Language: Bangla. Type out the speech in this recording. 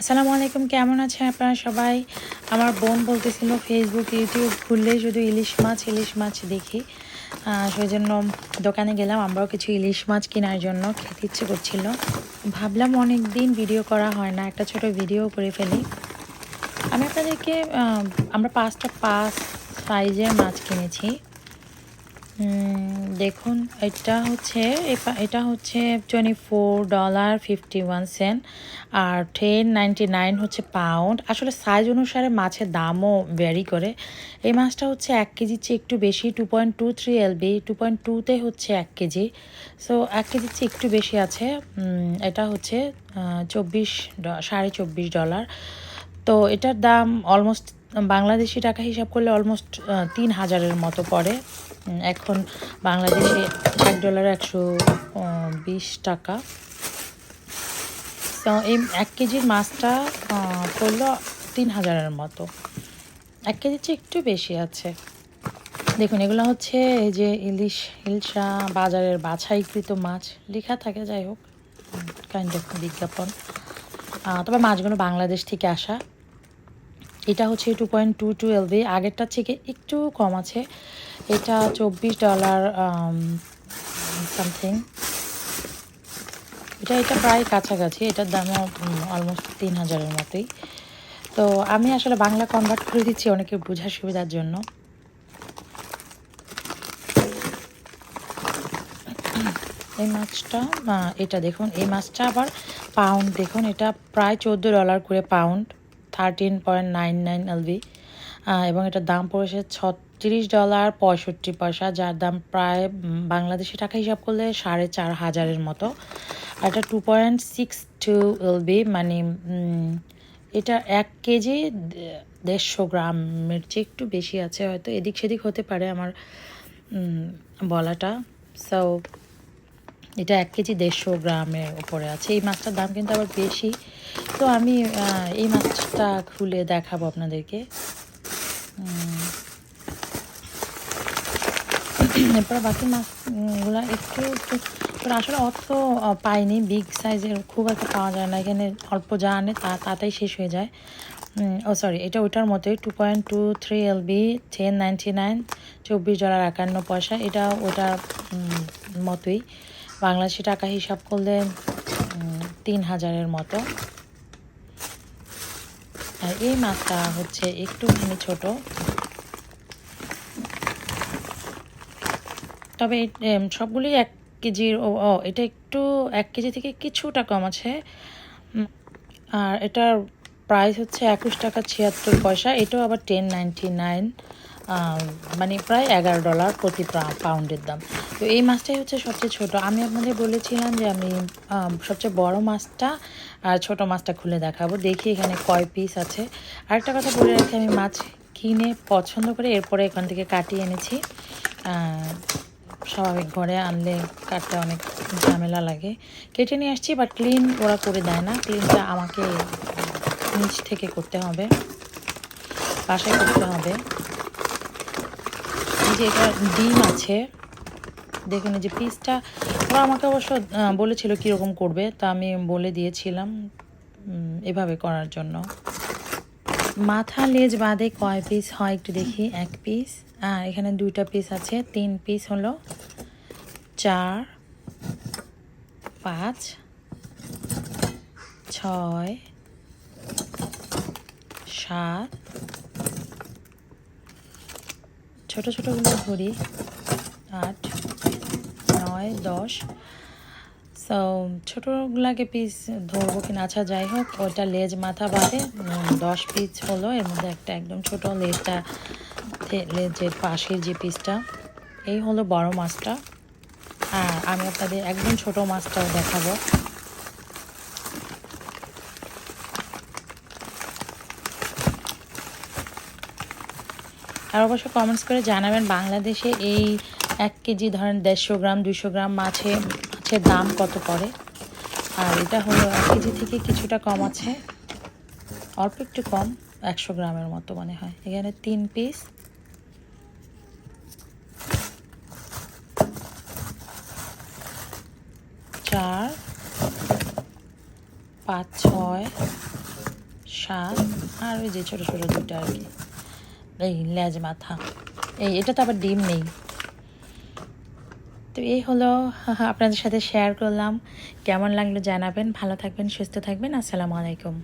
আসসালামু আলাইকুম, কেমন আছেন আপনারা সবাই? আমার বোন বলতেছিল ফেসবুক ইউটিউব খুললে শুধু ইলিশ মাছ ইলিশ মাছ দেখি। সেই জন্য দোকানে গেলাম, আমরাও কিছু ইলিশ মাছ কেনার জন্য খেতে ইচ্ছে করছিল। ভাবলাম অনেক দিন ভিডিও করা হয় না, একটা ছোট ভিডিও করে ফেলি। আমি আপনাদেরকে আমরা পাঁচটা পাঁচ সাইজের মাছ কিনেছি। দেখুন, এটা হচ্ছে এটা হচ্ছে twenty four dollar fifty one cent আর টেন নাইনটি নাইন হচ্ছে পাউন্ড আসলে সাইজ অনুসারে মাছের দামও ভ্যারি করে। এই মাছটা হচ্ছে এক কেজির চেয়ে একটু বেশি two point two three LB two point টুতে হচ্ছে এক কেজি। সো এক কেজির চেয়ে একটু বেশি আছে। এটা হচ্ছে চব্বিশ সাড়ে চব্বিশ ডলার তো এটার দাম অলমোস্ট বাংলাদেশি টাকা হিসাব করলে অলমোস্ট তিন হাজারের মতো পড়ে। এখন বাংলাদেশে এক ডলার একশো বিশ টাকা। তো এই এক কেজির মাছটা পড়ল তিন হাজারের মতো। এক কেজির চেয়ে একটু বেশি আছে। দেখুন, এগুলো হচ্ছে এই যে ইলিশ, ইলশা, বাজারের বাছাইকৃত মাছ। লেখা থাকে, যাই হোক কাইন্ড অফ বিজ্ঞাপন। তবে মাছগুলো বাংলাদেশ থেকে আসা। এটা হচ্ছে two point two two LB আগেরটার থেকে একটু কম আছে। এটা চব্বিশ ডলার সামথিং এটা এটা প্রায় কাছাকাছি, এটার দামও অলমোস্ট তিন হাজারের মতোই। তো আমি আসলে বাংলা কনভার্ট করে দিচ্ছি অনেকে বোঝার সুবিধার জন্য। এই মাছটা এটা দেখুন, এই মাছটা আবার পাউন্ড দেখুন, এটা প্রায় চোদ্দ ডলার করে pound thirteen point nine nine LB এবং এটার দাম পড়েছে ছত্রিশ ডলার পঁয়ষট্টি পয়সা, যার দাম প্রায় বাংলাদেশি টাকা হিসাব করলে সাড়ে চার হাজারের মতো। আর এটা two point six two LB মানে এটা এক কেজি দেড়শো গ্রামের চেয়ে একটু বেশি আছে হয়তো, এদিক সেদিক হতে পারে আমার বলাটা। সো এটা এক কেজি দেড়শো গ্রামের উপরে আছে। এই মাছটার দাম কিন্তু আবার বেশি। তো আমি এই মাছটা খুলে দেখাবো আপনাদেরকে। এরপর বাকি মাছগুলো একটু একটু আসলে অত পাইনি। বিগ সাইজের খুব একটা পাওয়া যায় না। এখানে অল্প যা আনে তা, তাতেই শেষ হয়ে যায়। ও সরি এটা ওইটার মতোই two point two three LB ten ninety nine চব্বিশ ডলার একান্ন পয়সা। এটা ওটার মতোই। বাংলাদেশি টাকা হিসাব করলে তিন হাজারের মতো। আর এই মাছটা হচ্ছে একটুখানি ছোট। তবে সবগুলি এক কেজির, ও এটা একটু এক কেজি থেকে কিছুটা কম আছে। আর এটার প্রাইস হচ্ছে একুশ টাকা ছিয়াত্তর পয়সা, এটাও আবার টেন নাইনটি নাইন মানে প্রায় এগারো ডলার প্রতি পাউন্ডের দাম। তো এই মাছটাই হচ্ছে সবচেয়ে ছোট। আমি আপনাদের বলেছিলাম যে আমি সবচেয়ে বড় মাছটা আর ছোট মাছটা খুলে দেখাবো। দেখি এখানে কয় পিস আছে। আরেকটা কথা বলে রাখি, আমি মাছ কিনে পছন্দ করে এরপরে এখান থেকে কাটিয়ে এনেছি। স্বাভাবিক ঘরে আনলে কাটতে অনেক ঝামেলা লাগে। কেটে নিয়ে আসছি বাট ক্লিন ওরা করে দেয় না। ক্লিনটা আমাকে নিচ থেকে করতে হবে। বাসায় করতে হবে। যে এটা ডিম আছে, দেখুন যে পিসটা ওরা আমাকে অবশ্য বলেছিল কীরকম করবে, তা আমি বলে দিয়েছিলাম এভাবে করার জন্য। মাথা লেজ বাদে কয় পিস হয় একটু দেখি, এক পিস আর এখানে দুইটা পিস আছে, তিন পিস হলো চার, পাঁচ, ছয়, সাত ছোট ছোটোগুলো ধরি। আট, নয়, দশ। সো ছোটোগুলাকে পিস ধরবো কিনা? আচ্ছা যাই হোক, ওটা লেজ মাথা বাদে দশ পিস হলো। এর মধ্যে একটা একদম ছোট লেজটা লেজের পাশের যে পিসটা এই হলো বড় মাছটা। আর আমি আপনাদের একদম ছোট মাছটাও দেখাবো। আর অবশ্য কমেন্টস করে জানাবেন, বাংলাদেশে এই এক কেজি ধরেন দেড়শো গ্রাম দুশো গ্রাম মাছে, মাছের দাম কত পড়ে? আর এটা হলো এক কেজি থেকে কিছুটা কম আছে। অল্প একটু কম, একশো গ্রামের মতো মনে হয়। এখানে তিন পিস চার, পাঁচ, ছয়, সাত, আর ওই যে ছোটো ছোটো দুটো আর কি। এই লেজ মাথা। এই, এটা তো আবার ডিম নেই। তো এই হলো আপনাদের সাথে শেয়ার করলাম। কেমন লাগল জানাবেন, ভালো থাকবেন, সুস্থ থাকবেন, আসসালামু আলাইকুম।